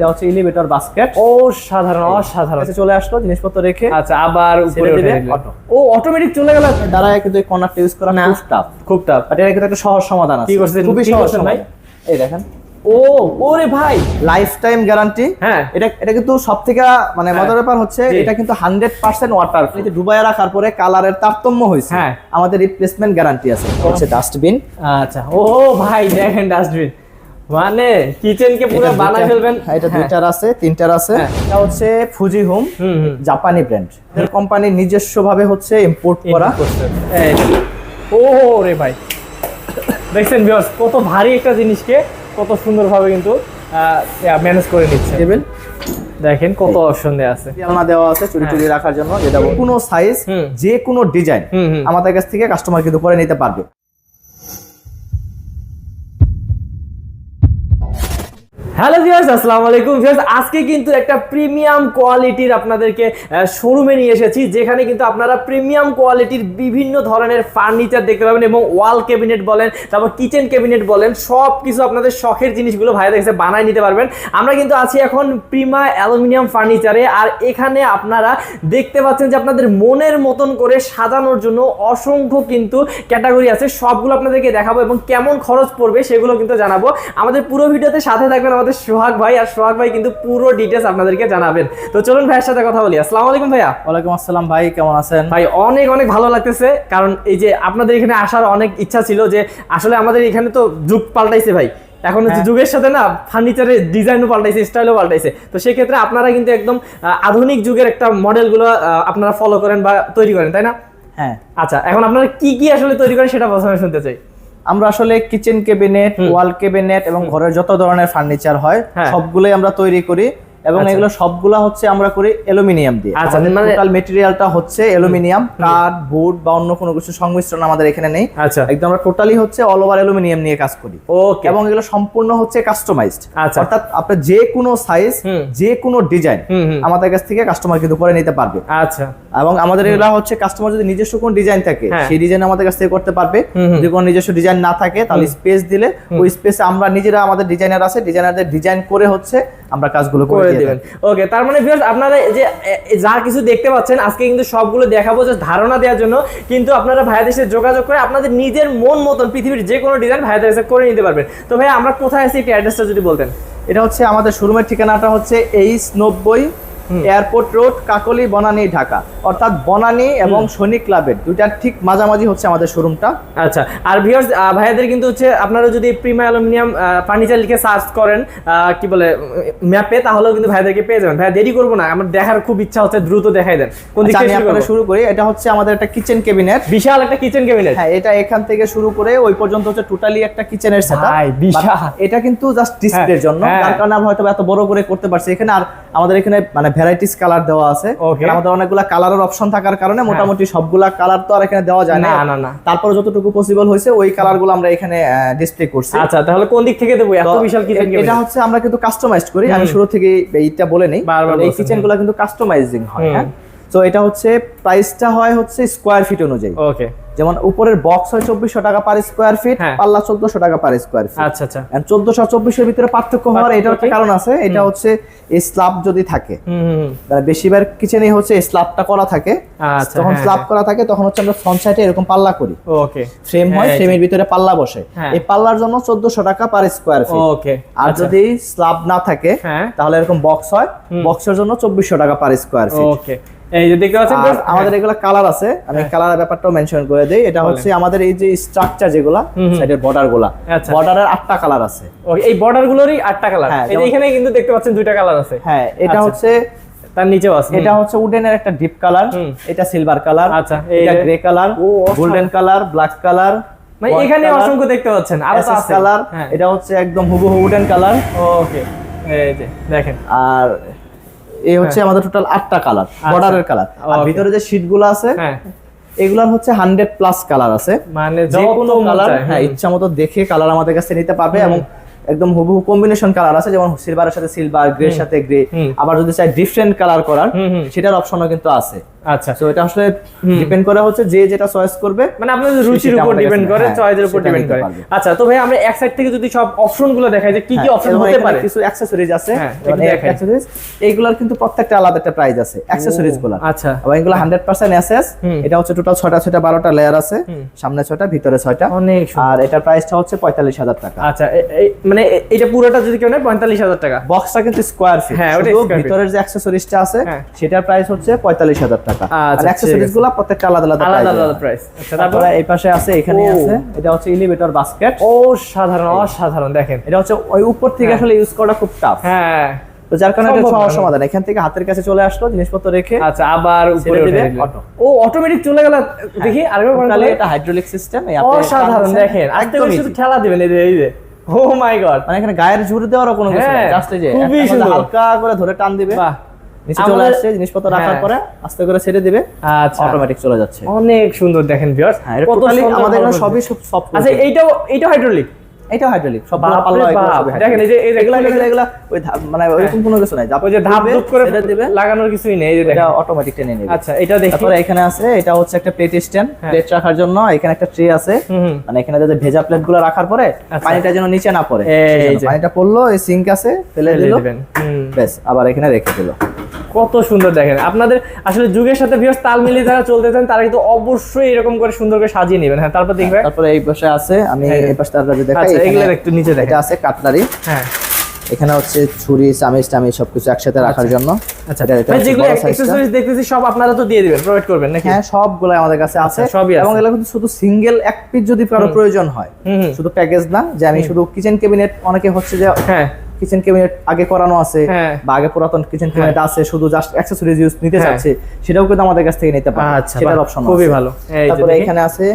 এটা হচ্ছে elevator basket ও সাধারণ অসাধারণ। চলে আসলো জিনিসপত্র রেখে আচ্ছা আবার উপরে উঠে দিলে ও অটোমেটিক চলে গেল। দ্বারা কিন্তু এই কর্নারটা ইউজ করা না। খুব টাফ খুব টাফ বাট এটা কিন্তু একটা সহজ সমাধান আছে। কি করছেন? খুবই সহজ ভাই? এই দেখেন। ও ওরে ভাই! লাইফ টাইম গ্যারান্টি হ্যাঁ। এটা এটা কিন্তু সব থেকে মানে হ্যাঁ। মজার ব্যাপার হচ্ছে এটা কিন্তু হান্ড্রেড পার্সেন্ট ওয়াটার ডুবাইয়া রাখার পরে কালারের তারতম্য হয়েছে। হ্যাঁ। আমাদের রিপ্লেসমেন্ট গ্যারান্টি আছে। হচ্ছে ডাস্টবিন আচ্ছা। ও ভাই দেখেন ডাস্টবিন মানে কিচেন কে পুরো বানায় ফেলবেন। এটা হ্যাঁ। দুইটার আছে তিনটার আছে। হ্যাঁ। এটা হচ্ছে ফুজি হোম জাপানি ব্র্যান্ড এর কোম্পানি নিজস্ব ভাবে হচ্ছে ইম্পোর্ট করা। ও রে ভাই। দেখছেন ভিউয়ার্স কত ভারী একটা জিনিসকে কত সুন্দরভাবে কিন্তু ম্যানেজ করে নিচ্ছে। টেবিল দেখেন কত অপশন দেয়া আছে। জানলা দেওয়া আছে চুরি চুরি রাখার জন্য। যেটা কোনো সাইজ। যে কোনো ডিজাইন আমাদের কাছ থেকে কাস্টমার কিন্তু করে নিতে পারবে। হ্যালো ভিউয়ার্স, আসসালামু আলাইকুম। ভিউয়ার্স, আজকে কিন্তু একটা প্রিমিয়াম কোয়ালিটির আপনাদেরকে শোরুমে নিয়ে এসেছি, যেখানে কিন্তু আপনারা প্রিমিয়াম কোয়ালিটির বিভিন্ন ধরনের ফার্নিচার দেখতে পাবেন এবং ওয়াল ক্যাবিনেট বলেন, তারপর কিচেন ক্যাবিনেট বলেন সব কিছু আপনাদের শখের জিনিসগুলো ভাইদের কাছে বানায় নিতে পারবেন। আমরা কিন্তু আছি এখন প্রিমা অ্যালুমিনিয়াম ফার্নিচারে, আর এখানে আপনারা দেখতে পাচ্ছেন যে আপনাদের মনের মতন করে সাজানোর জন্য অসংখ্য কিন্তু ক্যাটাগরি আছে। সবগুলো আপনাদেরকে দেখাবো এবং কেমন খরচ পড়বে সেগুলো কিন্তু জানাব। আমাদের পুরো ভিডিওতে সাথে থাকবেন আমাদের সোহাগ ভাই আর সোহাগ ভাই কিন্তু পুরো ডিটেলস আপনাদেরকে জানাবেন। তো চলুন ভাইয়ের সাথে কথা বলি। আসসালামু আলাইকুম ভাইয়া। ওয়ালাইকুম আসসালাম ভাই কেমন আছেন? ভাই অনেক অনেক ভালো লাগতেছে কারণ এই যে আপনাদের এখানে আসার অনেক ইচ্ছা ছিল যে আসলে আমাদের এখানে তো যুগ পাল্টাইছে ভাই। এখন হচ্ছে হ্যাঁ। যুগের সাথে না ফার্নিচারের ডিজাইনও পাল্টাইছে স্টাইলও পাল্টাইছে। তো সেক্ষেত্রে আপনারা কিন্তু একদম আধুনিক যুগের একটা মডেলগুলো আপনারা ফলো করেন বা তৈরি করেন তাই না? হ্যাঁ। আচ্ছা এখন আপনারা কি কি আসলে তৈরি করেন সেটা প্রথমে শুনতে চাই। আমরা আসলে কিচেন কেবিনেট ওয়াল কেবিনেট এবং ঘরের যত ধরনের ফার্নিচার হয় হ্যাঁ। সবগুলোই আমরা তৈরি করি। এবং আচ্ছা। এগুলো সবগুলা হচ্ছে আমরা করি অ্যালুমিনিয়াম দিয়ে। আচ্ছা, মানে- টোটাল মেটেরিয়ালটা হচ্ছে অ্যালুমিনিয়াম কাঠ বুট বা অন্য কোনো কিছু সংমিশ্রণ আমাদের এখানে নেই। আচ্ছা। একদম আমরা টোটালি হচ্ছে অল ওভার অ্যালুমিনিয়াম নিয়ে কাজ করি। ওকে এবং এগুলো সম্পূর্ণ হচ্ছে কাস্টমাইজড আচ্ছা। অর্থাৎ আপনার যে কোনো সাইজ যে কোনো ডিজাইন আমাদের কাছ থেকে কাস্টমার কিন্তু করে নিতে পারবে। আচ্ছা। এবং আমাদের এগুলো হচ্ছে কাস্টমার যদি নিজস্ব কোনো ডিজাইন থাকে হ্যাঁ। সেই ডিজাইন আমাদের কাছ থেকে করতে পারবে। যদি কোনো নিজস্ব ডিজাইন না থাকে তাহলে স্পেস দিলে ওই স্পেসে আমরা নিজেরা আমাদের ডিজাইনার আছে ডিজাইনারদের ডিজাইন করে হচ্ছে আমরা কাজগুলো করে করে দিবেন। ওকে তার মানে ভিউয়ার্স আপনারা যে যা কিছু দেখতে পাচ্ছেন আজকে কিন্তু সবগুলো দেখাবো যে ধারণা দেওয়ার জন্য। কিন্তু আপনারা ভাইয়াদের সাথে যোগাযোগ করে আপনাদের নিজের মন মতন পৃথিবীর যে কোনো ডিজাইন ভাইয়াদের কাছে করে নিতে পারবেন। তো ভাই আমরা কোথায় আছি একটি অ্যাড্রেসটা যদি বলতেন? এটা হচ্ছে আমাদের শোরুমের ঠিকানাটা হচ্ছে এইচ নব্বই এয়ারপোর্ট রোড কাকলি বনানী ঢাকা। অর্থাৎ বনানী এবং সৈনিক ক্লাবের দুইটার ঠিক মাঝামাঝি হচ্ছে আমাদের শোরুমটা আচ্ছা আর ভিউয়ার্স ভাইয়াদের কিন্তু হচ্ছে আপনারা যদি প্রিমা অ্যালুমিনিয়াম ফার্নিচার লিখে সার্চ করেন কি বলে ম্যাপে তাহলেও কিন্তু ভাইয়াদেরকে পেয়ে যাবেন। ভাইয়া দেরি করব না আমার দেখার খুব ইচ্ছা হচ্ছে দ্রুত দেখাই দেন। কোন দিক আচ্ছা, থেকে শুরু শুরু করি। এটা হচ্ছে আমাদের একটা কিচেন ক্যাবিনেট বিশাল একটা কিচেন ক্যাবিনেট হ্যাঁ এটা এখান থেকে শুরু করে ওই পর্যন্ত হচ্ছে টোটালি একটা কিচেনের সেটআপ ভাই, বিশাল। এটা কিন্তু জাস্ট ডিসপ্লের হ্যাঁ, জন্য। হ্যাঁ। তার কারণে আমরা হয়তো এত বড় করে করতে পারছি। এখানে আর আমাদের এখানে মানে ভ্যারাইটিস কালার দেওয়া আছে। আমাদের অনেকগুলা কালারের অপশন থাকার কারণে মোটামুটি সবগুলা কালার তো আর এখানে দেওয়া যায় না। না, না। তারপরে যতটুকু পসিবল হয়েছে ওই কালারগুলো আমরা এখানে ডিসপ্লে করছি। আচ্ছা তাহলে কোন দিক থেকে দেবো? এত বিশাল কিচেন এটা হচ্ছে আমরা কিন্তু কাস্টমাইজ করি। আমি শুরু থেকে এইটা বলে নেই। এই কিচেনগুলো কিচেনগুলো কিন্তু কাস্টমাইজিং হয় হ্যাঁ? তো এটা হচ্ছে প্রাইসটা হয় হচ্ছে স্কোয়ার ফিট অনুযায়ী। ওকে যেমন উপরের বক্স হয় চব্বিশশো টাকা পার স্কোয়ার ফিট হ্যাঁ। পাল্লা চোদ্দশো টাকা পার স্কোয়ার ফিট আচ্ছা আচ্ছা। চোদ্দশো চব্বিশের ভিতরে পার্থক্য হওয়ার এটা একটা কারণ আছে এটা হচ্ছে এই স্ল্যাব যদি থাকে। মানে বেশিরভাগ কিচেনে হচ্ছে স্ল্যাবটা করা থাকে। আচ্ছা যখন হ্যাঁ, স্ল্যাব করা থাকে তখন হচ্ছে আমরা ফ্রন্ট সাইডে এরকম পাল্লা করি। ওকে ফ্রেম হয় হ্যাঁ, ফ্রেমের ভিতরে পাল্লা বসে। হ্যাঁ। এই পাল্লার জন্য চোদ্দশো টাকা পার স্কোয়ার ফিট ওকে আর আচ্ছা, যদি স্ল্যাব না থাকে হ্যাঁ। তাহলে এরকম বক্স হয়। বক্সের জন্য চব্বিশশো টাকা পার স্কোয়ার ফিট ওকে এই যে দেখতে পাচ্ছেন আর আমাদের এগুলো কালার আছে আমি কালারের ব্যাপারটাও মেনশন করে দেই। এটা হচ্ছে আমাদের এই যে স্ট্রাকচার যেগুলা সাইডের বর্ডারগুলা আচ্ছা। বর্ডারের আটটা কালার আছে। এই বর্ডার গুলোরই আটটা কালার হ্যাঁ, এখানে কিন্তু দেখতে পাচ্ছেন দুইটা কালার আছে। হ্যাঁ এটা আচ্ছা। হচ্ছে তার নিচেও আছে। এটা হচ্ছে উডেনের একটা ডিপ কালার এটা সিলভার কালার আচ্ছা, এটা grey colour golden colour black colour মানে এখানে অসংখ্য দেখতে পাচ্ছেন আরও কালার হ্যাঁ। এটা হচ্ছে একদম হুবহু উডেন কালার ওকে এই যে দেখেন। আর এই হচ্ছে আমাদের টোটাল আটটা কালার বর্ডারের কালার আর হ্যাঁ। ভিতরে যে শীটগুলো আছে হ্যাঁ। এগুলার হচ্ছে হান্ড্রেড প্লাস কালার আছে। মানে যে কোনো কালার হ্যাঁ ইচ্ছা মতো দেখে কালার আমাদের কাছে নিতে পারবে এবং একদম হুবহু কম্বিনেশন কালার আছে যেমন সিলভারের সাথে সিলভার গ্রে সাথে গ্রে আবার যদি চাই ডিফারেন্ট কালার করার। সেটার অপশনও কিন্তু আছে। আচ্ছা। তো এটা আসলে ডিপেন্ড করে হচ্ছে যে যেটা চয়েস করবে মানে আপনাদের রুচির উপর ডিপেন্ড করে হ্যাঁ, চয়েসের উপর ডিপেন্ড করে। আচ্ছা তো ভাই আমরা এক সাইড থেকে যদি সব দেখাই যে কি কি হ্যাঁ, অপশন হতে পারে? কিছু অ্যাক্সেসরিজ আছে। হ্যাঁ, এইগুলার কিন্তু প্রত্যেকটা আলাদা একটা প্রাইস আছে অ্যাক্সেসরিজগুলো আচ্ছা। এগুলো হান্ড্রেড পার্সেন্ট এসএস এটা হচ্ছে টোটাল ছয়টা ছয়টা বারোটা লেয়ার আছে সামনে ছয়টা ভিতরে ছয়টা। অনেক সুন্দর। আর এটার প্রাইসটা হচ্ছে পঁয়তাল্লিশ হাজার টাকা। আচ্ছা মানে এটা পুরোটা যদি কেউ নেয় পঁয়তাল্লিশ হাজার টাকা। বক্সটা কিন্তু স্কোয়ার ফিট হ্যাঁ। ভিতরের যে অ্যাক্সেসরিজটা আছে হ্যাঁ। সেটার প্রাইস হচ্ছে পঁয়তাল্লিশ হাজার টাকা। আর আচ্ছা, ঠিক অ্যাক্সেসরিজ আছে। গুলো প্রত্যেকটা আলাদা আলাদা আলাদা price এর আলাদা হয়। প্রাইস আচ্ছা তারপরে? এই পাশে আছে এখানে ও। আছে। এটা হচ্ছে এলিভেটর বাস্কেট ও সাধারণ অসাধারণ দেখেন। এটা হচ্ছে ওই উপর থেকে হ্যাঁ। আসলে ইউজ করা খুব টাফ হ্যাঁ। তো যার কারণে এটা সহজ সমাধান এখান থেকে হাতের কাছে চলে আসলো জিনিসপত্র রেখে আচ্ছা আবার উপরে উঠে দিলে ও অটোমেটিক চলে গেল। দেখি আরেকবার তাহলে। এটা হাইড্রোলিক সিস্টেম অসাধারণ দেখেন। করে শুধু ঠেলা দিবেন এই যে এই যে। ও মাই গড মানে এখানে গায়ের জোর দেওয়ারও কোনো কিছু হ্যাঁ, জাস্ট এই যে খুবই সুন্দর। হালকা করে ধরে টান দিবে। বাহ। নিচে চলে আসছে জিনিসপত্র রাখার হ্যাঁ। পরে আস্তে করে ছেড়ে দিবে আচ্ছা। অটোমেটিক চলে যাচ্ছে। অনেক সুন্দর দেখেন ভিউয়ার্স হ্যাঁ টোটালি আমাদের এখানে সবই সব আচ্ছা এইটাও এইটাও হাইড্রোলিক এটা হাইড্রোলিক সব দেখেন এই যে- এগুলা এগুলা ওই মানে ওইরকম কোনো কিছু নাই। ওই যে ধাপ করে দিবে। লাগানোর কিছুই নেই যে এটা অটোমেটিক টেনে নেবে। আচ্ছা এটা দেখি। তারপরে এখানে আছে এটা হচ্ছে একটা প্লেট স্ট্যান্ড হ্যাঁ। প্লেট রাখার জন্য এখানে একটা ট্রে আছে। মানে এখানে যাতে ভেজা প্লেটগুলো রাখার পরে আচ্ছা। পানিটা যেন নিচে না পড়ে। এই যে। পানিটা পড়ল এই সিঙ্ক আছে ফেলে দিল। বেশ আবার এখানে রেখে দিল। কত সুন্দর দেখেন। আপনাদের আসলে যুগের সাথে ভিউয়ার্স তাল মিলিয়ে যারা চলতে চান তারা কিন্তু অবশ্যই এরকম করে সুন্দর করে সাজিয়ে নেবেন। হ্যাঁ তারপর দেখবেন তারপরে এই পাশে আছে আমি হ্যাঁ। এই পাশে আপনাদের দেখাই। আচ্ছা এগুলো একটু নিচে দেখেন। এটা আছে কাটলারি। হ্যাঁ। এখানে হচ্ছে ছুরি চামিচ টামিচ সবকিছু একসাথে রাখার জন্য। আচ্ছা। যেগুলো। অ্যাক্সেসরিজ দেখতেছি সব আপনারা তো দিয়ে দিবেন প্রোভাইড করবেন নাকি? হ্যাঁ সবগুলো আমাদের কাছে আছে। আচ্ছা, সবই আছে। এবং এগুলো কিন্তু শুধু সিঙ্গেল এক পিস যদি কারও প্রয়োজন হয়। শুধু প্যাকেজ না যে আমি শুধু কিচেন ক্যাবিনেট অনেকে হচ্ছে যে হ্যাঁ। কিচেন ক্যাবিনেট আগে করানো আছে হ্যাঁ। বা আগে পুরাতন কিচেন ক্যাবিনেট আছে শুধু জাস্ট অ্যাকসেসরিজ ইউজ নিতে হ্যাঁ। চাচ্ছে সেটাও কিন্তু আমাদের কাছ থেকে নিতে পারে আচ্ছা সেটার অপশন খুবই ভালো। তারপরে এখানে আছে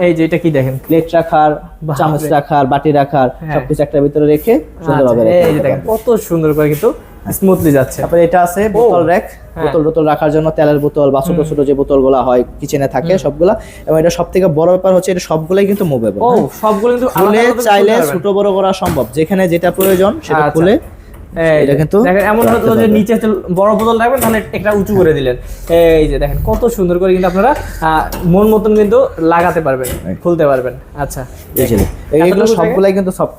এই যে এটা কি দেখেন? প্লেট রাখার চামচ রাখার বাটি রাখার হ্যাঁ। সবকিছু একটা ভিতরে রেখে সুন্দর হবে এই যে দেখেন কত সুন্দর করে কিন্তু স্মুথলি যাচ্ছে। তারপরে এটা আছে বোতল র্যাক হ্যাঁ। বোতল বোতল রাখার জন্য তেলের বোতল বা ছোট ছোট যে বোতলগুলো হয় কিচেনে থাকে সবগুলা। এবং এটা সব থেকে বড় ব্যাপার হচ্ছে এটা সবগুলাই কিন্তু মুভেবল ও সবগুলো কিন্তু আলাদা খুলে আলাদা চাইলে ছোট বড় করা সম্ভব। যেখানে যেটা প্রয়োজন সেটা আচ্ছা। খুলে এটা কিন্তু এমন হতো যে নিচে বড় বোতল রাখবেন তাহলে একটা উঁচু করে দিলেন। এই যে দেখেন কত সুন্দর করে কিন্তু আপনারা আহ, মন মতন কিন্তু লাগাতে পারবেন খুলতে পারবেন। আচ্ছা এইগুলো সবগুলাই কিন্তু সফট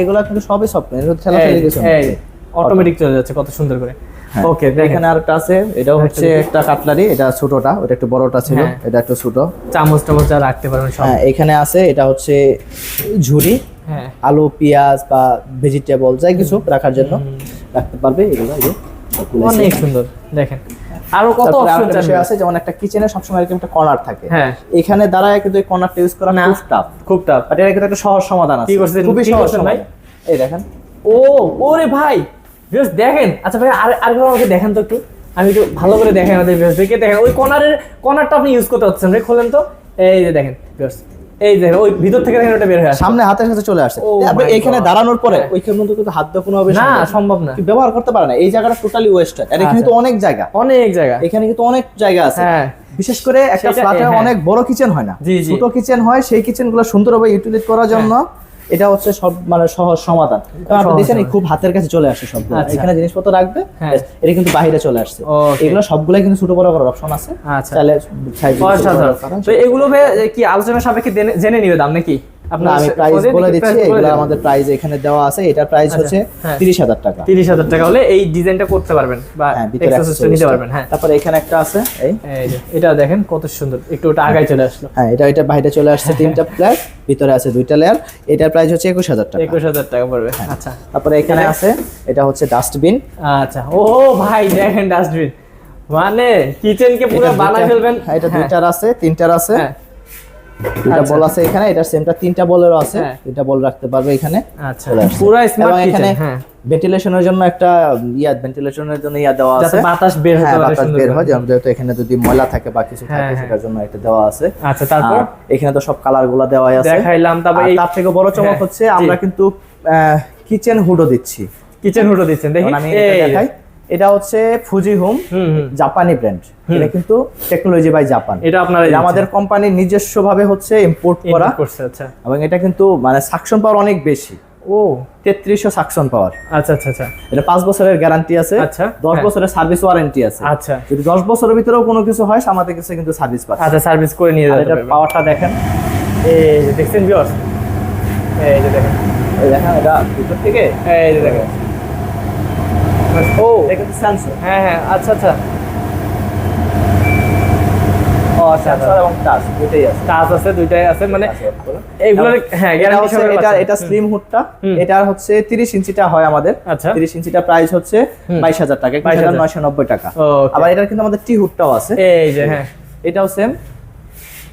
এগুলো কিন্তু সবই সফট কিছু না। অটোমেটিক চলে যাচ্ছে কত সুন্দর করে। হ্যাঁ। ওকে দেখেন এখানে আরেকটা আছে এটাও হচ্ছে একটা কাটলারি এটা ছোটটা ওটা একটু বড়টা ছিল হ্যাঁ। এটা একটু ছোট। চামচ টামচ যা রাখতে পারবেন সব। হ্যাঁ এখানে আছে এটা হচ্ছে ঝুড়ি হ্যাঁ। আলু পেঁয়াজ বা ভেজিটেবল যাই কিছু রাখার জন্য রাখতে পারবে এগুলো এই অনেক সুন্দর দেখেন। আরও কত অপশন বিষয় আছে যেমন একটা কিচেনে সবসময় এরকম একটা কর্নার থাকে। হ্যাঁ। এখানে দাঁড়ায় কিন্তু এই কর্নারটা ইউজ করা। খুব টাফ খুব টাফ বাট এর একটা সহজ সমাধান আছে কি করছেন? খুবই সহজ ভাই? এই দেখেন। ও ওরে ভাই! ভিউয়ার্স দেখেন। আচ্ছা ভাই আর আরেকবার আমাকে দেখেন তো একটু। আমি একটু ভালো করে দেখেন আমাদের ভিউয়ার্স দেখে দেখেন ওই কর্নারের কর্নারটা আপনি ইউজ করতে হচ্ছেন ভাই খোলেন তো। এই যে দেখেন ভিউয়ার্স এই দেখেন ওই ভিতর থেকে দেখেন ওটা বের হয়ে আসে সামনে হাতের সাথে চলে আসছে। Oh আপনি এইখানে দাঁড়ানোর পরে হ্যাঁ। ওইখানে মধ্যে কিন্তু হাত দেওয়া কোনোভাবে না সম্ভব না। সম্ভব না। কি ব্যবহার করতে পারে না। এই জায়গাটা টোটালি ওয়েস্টার্ন আর এখানে আচ্ছা। তো অনেক জায়গা। অনেক জায়গা। এখানে কিন্তু অনেক জায়গা আছে। হ্যাঁ। বিশেষ করে একটা ফ্ল্যাটে হ্যাঁ। অনেক বড় কিচেন হয় না। ছোট কিচেন হয় সেই কিচেনগুলো সুন্দরভাবে ইউটিলাইজ করার জন্য। এটা হচ্ছে সব মানে সহজ সমাধান। আপনি দেখছেন খুব হাতের কাছে চলে আসে সব আচ্ছা। এখানে জিনিসপত্র রাখবে হ্যাঁ। এটা কিন্তু বাইরে চলে আসছে। এগুলো সবগুলো কিন্তু ছোট বড় করার অপশন আছে। তাহলে। তো এগুলো কি আলোচনা সাপেক্ষে জেনে নিবে দাম নাকি? না, আমি প্রাইস বলে দিচ্ছি, এগুলো। আমাদের প্রাইস এখানে দেওয়া আছে এটার প্রাইস আচ্ছা, হচ্ছে হ্যাঁ। তিরিশ হাজার টাকা। তিরিশ হাজার টাকা হলে এই ডিজাইনটা করতে পারবেন বা হ্যাঁ নিতে পারবেন হ্যাঁ। তারপরে এখানে একটা আছে এই। এটা দেখেন কত সুন্দর একটু ওটা আগায় চলে আসলো। হ্যাঁ এটা এটা বাইরে চলে আসছে তিনটা প্লেয়ার ভিতরে আছে দুইটা লেয়ার এটার প্রাইস হচ্ছে একুশ হাজার টাকা। একুশ হাজার টাকা পড়বে হ্যাঁ। আচ্ছা। তারপরে এখানে আছে এটা হচ্ছে ডাস্টবিন আচ্ছা ও ভাই দেখেন ডাস্টবিন মানে কিচেনকে পুরো বানায় ফেলবেন। এটা হ্যাঁ, দুইটার আছে তিনটার আছে। হ্যাঁ, দুইটা আচ্ছা। বল আছে এখানে এটার সেমটা তিনটা বলেরও আছে। হ্যাঁ। দুইটা বল রাখতে পারবে এখানে। আচ্ছা। পুরো স্মার্ট কিচেন হ্যাঁ। ভেন্টিলেশনের জন্য একটা ইয়া ভেন্টিলেশনের জন্য ইয়া দেওয়া আছে। যাতে বাতাস বের হতে হ্যাঁ বাতাস বের হয় যেমন যেহেতু এখানে যদি ময়লা থাকে বা কিছু হ্যাঁ, থাকে হ্যাঁ। সেটার জন্য এটা দেওয়া আছে। আচ্ছা তারপর? এখানে তো সব কালারগুলা দেওয়াই আছে। দেখাইলাম এই তার থেকে বড় চমক হ্যাঁ, হচ্ছে আমরা কিন্তু কিচেন হুডও দিচ্ছি। কিচেন হুডও দিচ্ছেন। দেখি আমি এটা দেখাই। এটা হচ্ছে ফুজি হোম জাপানি ব্র্যান্ড এটা কিন্তু টেকনোলজি বাই জাপান এটা আপনার আমাদের কোম্পানির নিজস্ব ভাবে হচ্ছে ইম্পোর্ট করা। আচ্ছা। এবং এটা কিন্তু মানে সাকশন পাওয়ার অনেক বেশি। ও। তেত্রিশশো সাকশন পাওয়ার আচ্ছা আচ্ছা আচ্ছা। এটা পাঁচ বছরের গ্যারান্টি আছে। আচ্ছা, দশ হ্যাঁ। বছরের সার্ভিস ওয়ারেন্টি আছে। আচ্ছা। যদি দশ বছরের ভিতরেও কোনো কিছু হয় আমাদের কাছে কিন্তু সার্ভিস পাচ্ছে। আচ্ছা সার্ভিস করে নিয়ে যাবে এটার পাওয়ারটা দেখেন। এই দেখছেন ভিউয়ার্স এই যে দেখেন। এই দেখেন এটা ভিতর থেকে। এই যে দেখেন। ও। এটা কিন্তু সেন্সর হ্যাঁ হ্যাঁ আচ্ছা আচ্ছা। ও সেন্সর এবং আছে। টাচ আছে দুইটাই আছে এইগুলোর হ্যাঁ এটা গ্যারান্টি হচ্ছে এটা এটা স্লিম হুডটা হুম। এটা হচ্ছে 30 ইঞ্চিটা হয় আমাদের। 30 ইঞ্চিটা প্রাইস হচ্ছে 22000 টাকা 21990 টাকা। Okay. আবার এটার কিন্তু আমাদের টি হুডটাও আছে। এই যে হ্যাঁ। এটাও সেম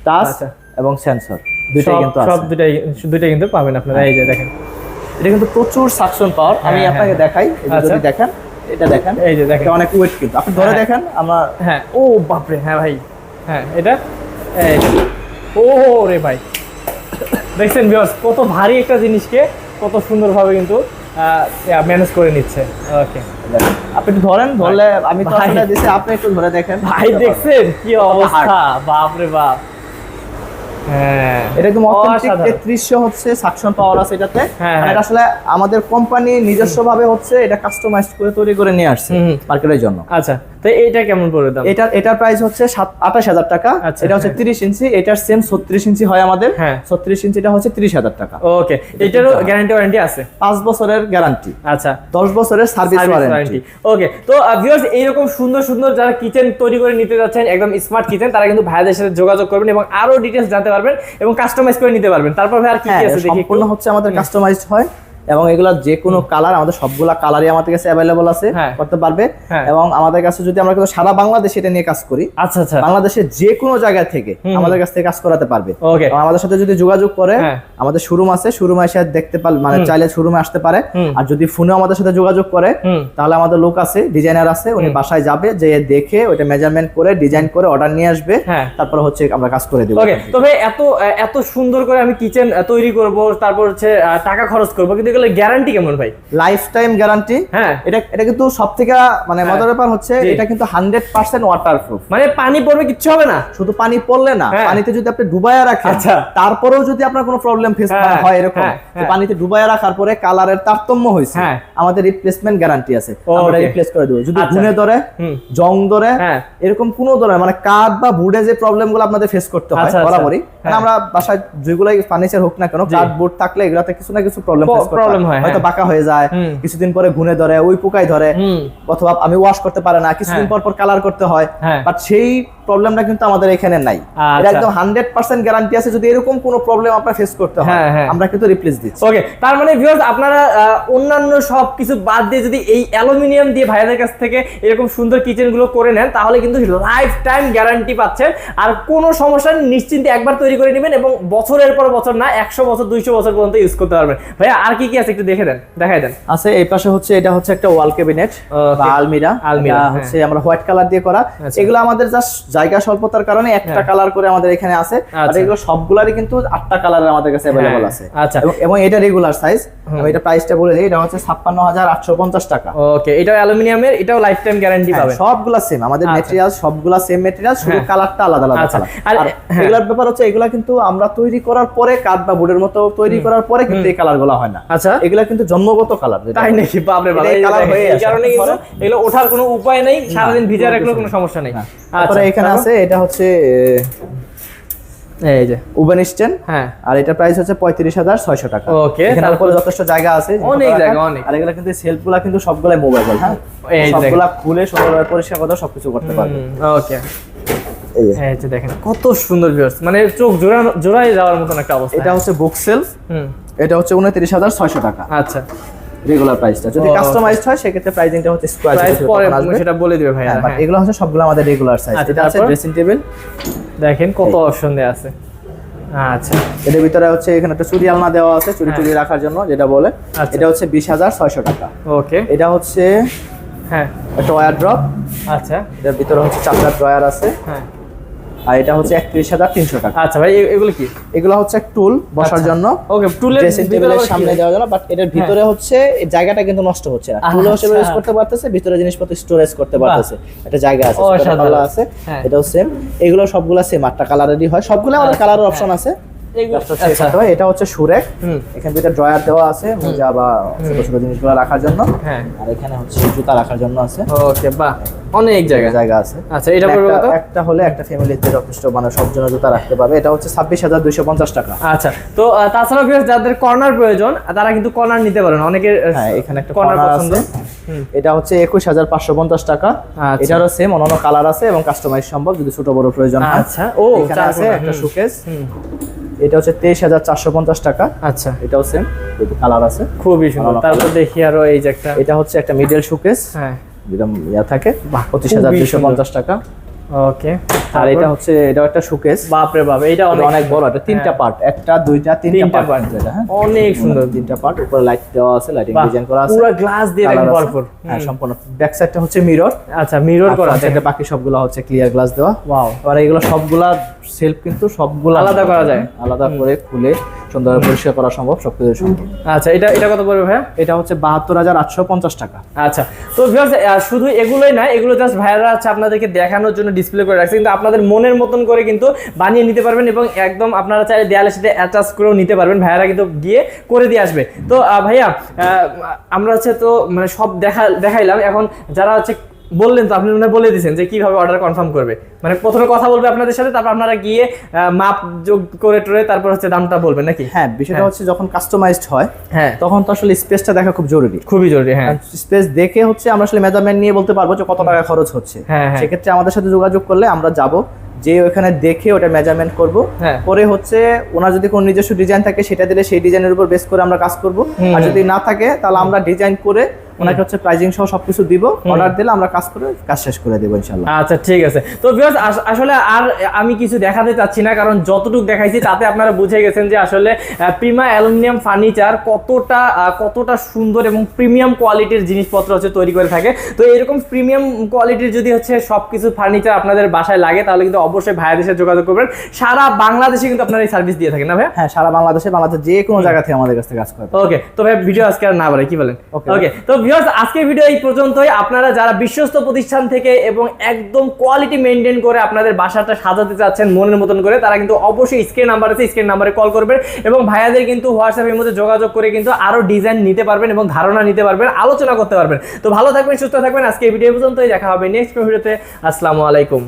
টাচ আচ্ছা। এবং সেন্সর সব কিন্তু সব আছে দুটাই দুটাই কিন্তু পাবেন আপনারা। এই যে দেখেন। এটা কিন্তু প্রচুর সাকশন পাওয়ার আমি হ্যাঁ, আপনাকে হ্যাঁ। দেখাই আচ্ছা। যদি দেখেন। এটা দেখেন। এই যে দেখেন। অনেক ওয়েট কিন্তু। আপনি ধরে হ্যাঁ। দেখেন আমরা হ্যাঁ। ও বাপরে হ্যাঁ ভাই। হ্যাঁ এটা? ও রে ভাই। দেখছেন বিয়স কত ভারী একটা জিনিসকে কত সুন্দরভাবে কিন্তু ম্যানেজ করে নিচ্ছে। ওকে আপনি একটু ধরেন ধরলে আমি তো। আসলে দিছি আপনি একটু ধরে দেখেন। ভাই দেখছেন? কি অবস্থা? বাপরে বাপ। হ্যাঁ। এটা একদম অথেন্টিক অসাধারণ। 3300 হচ্ছে সাকশন পাওয়ার আছে এটাতে। হ্যাঁ, মানে হ্যাঁ। আসলে আমাদের কোম্পানি নিজস্ব ভাবে হচ্ছে এটা কাস্টমাইজ করে তৈরি করে নিয়ে আসছে মার্কেটের জন্য। আচ্ছা তো এইটা কেমন পড়ে দাম? এটার এটার প্রাইস হচ্ছে সাত আঠাশ হাজার টাকা। আচ্ছা, এটা হচ্ছে হ্যাঁ। তিরিশ ইঞ্চি এটার সেম ছত্রিশ ইঞ্চি হয় আমাদের। ইঞ্চিটা হচ্ছে তিরিশ হাজার টাকা। ওকে এটারও গ্যারান্টি ওয়ারেন্টি আছে? পাঁচ বছরের গ্যারান্টি আচ্ছা। দশ বছরের সার্ভিস ওয়ারেন্টি ওকে তো ভিউয়ার্স এইরকম সুন্দর সুন্দর যারা কিচেন তৈরি করে নিতে যাচ্ছেন একদম স্মার্ট কিচেন তারা কিন্তু ভাইদের সাথে যোগাযোগ করবেন এবং আরও ডিটেলস জানতে পারবেন এবং কাস্টমাইজ করে নিতে পারবেন। তারপর ভাই আর কি হ্যাঁ কি আছে দেখি। সম্পূর্ণ হচ্ছে আমাদের কাস্টমাইজড হয়। এবং এগুলা যে কোনো কালার আমাদের সবগুলা কালারই আমাদের কাছে অ্যাভেলেবল আছে হ্যাঁ। করতে পারবে। হ্যাঁ। এবং আমাদের কাছে যদি আমরা কিন্তু সারা বাংলাদেশে এটা নিয়ে কাজ করি আচ্ছা আচ্ছা। বাংলাদেশের যে কোনো জায়গা থেকে আমাদের কাছ থেকে কাজ করাতে পারবে। আমাদের সাথে যদি যোগাযোগ করে হ্যাঁ। আমাদের শোরুম আছে শোরুমে এসে দেখতে পারবে মানে চাইলে শোরুমে আসতে পারে। আর যদি ফোনে আমাদের সাথে যোগাযোগ করে তাহলে আমাদের লোক আছে ডিজাইনার আছে উনি বাসায় যাবে যে দেখে ওইটা মেজারমেন্ট করে ডিজাইন করে অর্ডার নিয়ে আসবে। তারপর হচ্ছে আমরা কাজ করে দেবো। ওকে তবে এত এত সুন্দর করে আমি কিচেন তৈরি করব তারপর হচ্ছে টাকা খরচ করব কিন্তু এগুলো গ্যারান্টি কেমন ভাই লাইফ টাইম গ্যারান্টি হ্যাঁ এটা এটা কিন্তু সব থেকে মানে হ্যাঁ। মজার ব্যাপার হচ্ছে এটা কিন্তু হান্ড্রেড পার্সেন্ট ওয়াটার প্রুফ মানে পানি পড়বে কিচ্ছু হবে না শুধু পানি পড়লে না হ্যাঁ। পানিতে যদি আপনি ডুবাইয়া রাখেন আচ্ছা। তারপরেও যদি আপনার কোনো প্রবলেম ফেস হ্যাঁ, এরকম হ্যাঁ, হ্যাঁ। পানিতে ডুবাইয়া রাখার পরে কালারের তারতম্য হয়েছে হ্যাঁ। আমাদের রিপ্লেসমেন্ট গ্যারান্টি আছে আমরা রিপ্লেস করে দেবো যদি আচ্ছা। ঘুনে ধরে জং ধরে এরকম কোনো ধরনের মানে কাঠ বা বুডে যে প্রবলেমগুলো আপনাদের ফেস করতে হয় আচ্ছা, আচ্ছা। বরাবরই হ্যাঁ। আমরা বাসায় যেগুলাই ফার্নিচার হোক না কেন। কাঠ বোর্ড থাকলে এগুলাতে কিছু না কিছু প্রবলেম ফেস problem হয়, হয় হয়তো হ্যাঁ। বাঁকা হয়ে যায় কিছুদিন পরে ঘুনে ধরে ওই পোকায় ধরে অথবা আমি ওয়াশ করতে পারে না কিছুদিন হ্যাঁ। পর পর কালার করতে হয় হ্যাঁ। বাট সেই প্রবলেমটা কিন্তু আমাদের এখানে নাই আচ্ছা। এটা একদম হান্ড্রেড পার্সেন্ট গ্যারান্টি আছে যদি এরকম কোনো প্রবলেম আপনার ফেস করতে হয় হ্যাঁ, হ্যাঁ। আমরা কিন্তু রিপ্লেস দিচ্ছি ওকে তার মানে ভিউয়ার্স আপনারা অন্যান্য সব কিছু বাদ দিয়ে যদি এই অ্যালুমিনিয়াম দিয়ে ভাইয়াদের কাছ থেকে এরকম সুন্দর কিচেনগুলো করে নেন তাহলে কিন্তু লাইফ টাইম গ্যারান্টি পাচ্ছেন আর কোনো সমস্যা নিশ্চিন্তে একবার তৈরি করে নেবেন এবং বছরের পর বছর না একশো বছর দুইশো বছর পর্যন্ত ইউজ করতে পারবেন ভাইয়া আর কি কি আছে একটু দেখে দেন দেখাই দেন আছে এই পাশে হচ্ছে এটা হচ্ছে একটা ওয়াল ক্যাবিনেট বা আলমিরা আলমিরা, হ্যাঁ। হচ্ছে আমরা হোয়াইট কালার দিয়ে করা আচ্ছা। এগুলো আমাদের জাস্ট জায়গা স্বল্পতার কারণে একটা হ্যাঁ। কালার করে আমাদের এখানে আছে। আর আচ্ছা। এগুলো সবগুলারই কিন্তু আটটা কালারের আমাদের কাছে অ্যাভেলেবল হ্যাঁ, আছে। আচ্ছা। এবং- এটা রেগুলার সাইজ আমি এটা প্রাইসটা বলে দিই এটা হচ্ছে ছাপ্পান্ন হাজার আটশো পঞ্চাশ টাকা। ওকে এটাও অ্যালুমিনিয়ামের এটাও লাইফ টাইম গ্যারান্টি হ্যাঁ, পাবেন। সবগুলা সেম আমাদের আচ্ছা। মেটেরিয়াল সবগুলা সেম মেটেরিয়াল শুধু হ্যাঁ। কালারটা আলাদা আলাদা আচ্ছা। আর- হ্যাঁ। এগুলার ব্যাপার হচ্ছে এগুলা কিন্তু আমরা তৈরি করার পরে কাঠ বা বোর্ডের মতো তৈরি করার পরে কিন্তু এই কালারগুলা হয় না। আচ্ছা। এগুলা কিন্তু জন্মগত কালার তাই নাকি? বাপরে বাপ এই দেখেন, হয়ে এই কারণে কিন্তু এগুলো ওঠার কোনো উপায় নেই সারাদিন ভিজা রাখলেও কোনো সমস্যা নেই। আচ্ছা, এখানে? আছে এটা হচ্ছে এই যে। উবেন স্ট্যান্ড হ্যাঁ। আর এটা প্রাইস হচ্ছে পঁয়ত্রিশ হাজার ছয়শো টাকা। এখানে তারপর- যথেষ্ট জায়গা আছে অনেক জায়গা, অনেক। আর এগুলা কিন্তু সেলফগুলা কিন্তু সবগুলাই মোবাইল হ্যাঁ? সবগুলা খুলে সুন্দরভাবে পরিষ্কার করে সবকিছু করতে পারবে। ওকে এই যে। দেখেন কত সুন্দর ভিউয়ার্স মানে চোখ জোড়ানো জোড়াই যাওয়ার মতন একটা অবস্থা। এটা হচ্ছে বুক সেলফ হুম। এটা হচ্ছে উনত্রিশ হাজার ছয়শো টাকা। আচ্ছা। রেগুলার প্রাইসটা যদি কাস্টমাইজড হয় সেক্ষেত্রে প্রাইসিংটা হচ্ছে স্কোয়ার প্রাইস পরে সেটা বলে দিবে ভাইয়া হ্যাঁ বাট হ্যাঁ। এগুলো হচ্ছে সবগুলো আমাদের রেগুলার সাইজ আচ্ছা, এটা আছে ড্রেসিং টেবিল দেখেন কত অপশন দেয়া আছে। আচ্ছা। এটার ভিতরে হচ্ছে এখানে একটা চুরি আলনা দেওয়া আছে চুরি হ্যাঁ। টুরি রাখার জন্য যেটা বলে। আচ্ছা। এটা হচ্ছে বিশ হাজার ছয়শো টাকা। ওকে। এটা হচ্ছে হ্যাঁ। একটা ওয়ার ড্রপ আচ্ছা। এটার ভিতরে হচ্ছে চারটা ড্রয়ার আছে। হ্যাঁ। আর এটা হচ্ছে একত্রিশ হাজার তিনশো টাকা। আচ্ছা ভাই এগুলো কি? এগুলো হচ্ছে টুল বসার আচ্ছা। জন্য। ওকে টুলের ড্রেসিং টেবিলের সামনে দেওয়ার জন্য বাট এটার ভিতরে হচ্ছে জায়গাটা কিন্তু নষ্ট হচ্ছে না। টুলও আচ্ছা। ইউজ করতে পারতেছে ভিতরে জিনিসপত্র স্টোরেজ করতে পারতেছে। একটা জায়গা আছে। আছে হ্যাঁ। এটাও সেম এগুলো সবগুলা সেম আটটা কালারেরই হয়। সবগুলো আমাদের আচ্ছা, কালারের হ্যাঁ। অপশন আছে আচ্ছা। এটা, হচ্ছে সুরেক। এখানে দুইটা ড্রয়ার দেওয়া আছে মোজা বা ছোট ছোট জিনিসগুলো রাখার জন্য। হ্যাঁ। আর এখানে হচ্ছে জুতা রাখার জন্য আছে। ওকে বাহ। অনেক জায়গা। জায়গা আছে। আচ্ছা এটা পড়বে একটা- কত? একটা হলে একটা ফ্যামিলিতে যথেষ্ট মানে সব জন্য জুতা রাখতে পারবে। এটা হচ্ছে ছাব্বিশ হাজার দুইশো পঞ্চাশ টাকা। আচ্ছা তো তাছাড়াও viewers যাদের কর্নার প্রয়োজন তারা কিন্তু কর্নার নিতে পারেন। অনেকের হ্যাঁ এখানে একটা কর্নার পছন্দ। এটা হচ্ছে একুশ হাজার পাঁচশো পঞ্চাশ টাকা। আচ্ছা। এটারও সেম অন্যান্য কালার আছে এবং কাস্টমাইজ সম্ভব যদি ছোট বড় প্রয়োজন হয়। আচ্ছা, ও, এখানে আছে একটা। শোকেস এটা হচ্ছে তেইশ হাজার চারশো পঞ্চাশ টাকা। আচ্ছা। এটাও সেম কালার আছে। খুবই সুন্দর। তারপর দেখি আরও এই যে একটা এটা হচ্ছে একটা মিডল শোকেস হ্যাঁ। যেরকম ইয়া থাকে পঁচিশ হাজার দুশো পঞ্চাশ টাকা। ওকে আর এটা হচ্ছে এটাও একটা শোকেস বাপরে বাপ এটা এটা অনেক অনেক বড় এটা তিনটা পার্ট একটা দুইটা তিনটা পার্ট। এটা হ্যাঁ। অনেক সুন্দর। তিনটা পার্ট উপরে লাইট দেওয়া আছে লাইটিং ডিজাইন করা আছে। পুরো গ্লাস দিয়ে ভরপুর। হ্যাঁ সম্পূর্ণ। ব্যাক সাইডটা হচ্ছে মিরর আচ্ছা মিরর করা আছে সাইডে বাকি সবগুলো হচ্ছে ক্লিয়ার গ্লাস দেওয়া। ওয়াও এবার এগুলো সবগুলা সেলফ কিন্তু সবগুলো আলাদা করা যায়। আলাদা করে খুলে সুন্দরভাবে পরিষ্কার করা সম্ভব সবকিছু সম্ভব। আচ্ছা এটা এটা কত পড়বে ভাইয়া? এটা হচ্ছে বাহাত্তর হাজার আটশো পঞ্চাশ টাকা। আচ্ছা তো ভিউয়ার্স শুধু এগুলোই না এগুলো জাস্ট ভাইয়ারা আছে আপনাদেরকে দেখানোর জন্য ডিসপ্লে করে রাখছে, কিন্তু আপনাদের মনের মতন করে কিন্তু বানিয়ে নিতে পারবেন এবং একদম আপনারা চাইলে দেয়ালের সাথে অ্যাটাচ করেও নিতে পারবেন। ভাইয়ারা কিন্তু গিয়ে করে দিয়ে আসবে। তো ভাইয়া আমরা হচ্ছে তো মানে সব দেখা দেখাইলাম। এখন যারা হচ্ছে বললেন তো আপনি মনে বলে দিয়েছেন যে কীভাবে অর্ডার কনফার্ম করবে। মানে প্রথমে কথা বলবে আপনাদের সাথে তারপর আপনারা গিয়ে মাপ যোগ করে টরে তারপর হচ্ছে দামটা বলবেন নাকি? হ্যাঁ বিষয়টা হচ্ছে যখন কাস্টমাইজড হয় হ্যাঁ। তখন তো আসলে স্পেসটা দেখা খুব জরুরি। খুবই জরুরি হ্যাঁ। স্পেস দেখে হচ্ছে আমরা আসলে মেজারমেন্ট নিয়ে বলতে পারব যে কত টাকা খরচ হচ্ছে। হ্যাঁ, হ্যাঁ। সেক্ষেত্রে আমাদের সাথে যোগাযোগ করলে আমরা যাব যে ওখানে দেখে ওটা মেজারমেন্ট করব। হ্যাঁ। করে হচ্ছে ওনার যদি কোনো নিজস্ব ডিজাইন থাকে সেটা দিলে সেই ডিজাইনের উপর বেস করে আমরা কাজ করব। আর যদি না থাকে তাহলে আমরা ডিজাইন করে ওনাকে হচ্ছে প্রাইজিং সহ সবকিছু দিব অর্ডার দিলে আমরা কাজ করে কাজ শেষ করে দেবো ইনশাল্লাহ আচ্ছা ঠিক আছে। তো ভিউয়ার্স আসলে আর আমি কিছু দেখাতে চাচ্ছি না কারণ যতটুকু দেখাইছি তাতে আপনারা বুঝে গেছেন যে আসলে প্রিমা অ্যালুমিনিয়াম ফার্নিচার কতটা কতটা সুন্দর এবং প্রিমিয়াম কোয়ালিটির জিনিসপত্র হচ্ছে তৈরি করে থাকে। তো এরকম প্রিমিয়াম কোয়ালিটির যদি হচ্ছে সবকিছু ফার্নিচার আপনাদের বাসায় লাগে তাহলে কিন্তু অবশ্যই ভাইয়াদের সাথে যোগাযোগ করবেন। সারা বাংলাদেশে কিন্তু আপনারা এই সার্ভিস দিয়ে থাকেন না ভাই হ্যাঁ সারা বাংলাদেশে বাংলাদেশের যে কোনো জায়গা থেকে আমাদের কাছ থেকে কাজ করে। ওকে তো ভাই ভিডিও আজকে আর না বাড়াই কি বলেন. ওকে তো ভিউয়ার্স, আজকের ভিডিও এই পর্যন্তই। আপনারা যারা বিশ্বস্ত প্রতিষ্ঠান থেকে এবং একদম কোয়ালিটি মেনটেন করে আপনাদের বাসাটা সাজাতে চাচ্ছেন মনের মতন করে, তারা কিন্তু অবশ্যই স্ক্রিন নাম্বার আছে স্ক্রিন নাম্বারে কল করবেন এবং ভাইয়াদের কিন্তু হোয়াটসঅ্যাপের মধ্যে যোগাযোগ করে কিন্তু আরও ডিজাইন নিতে পারবেন এবং ধারণা নিতে পারবেন, আলোচনা করতে পারবেন। তো ভালো থাকবেন, সুস্থ থাকবেন। আজকে এই ভিডিও পর্যন্তই, দেখা হবে নেক্সট ভিডিওতে আসসালামু আলাইকুম।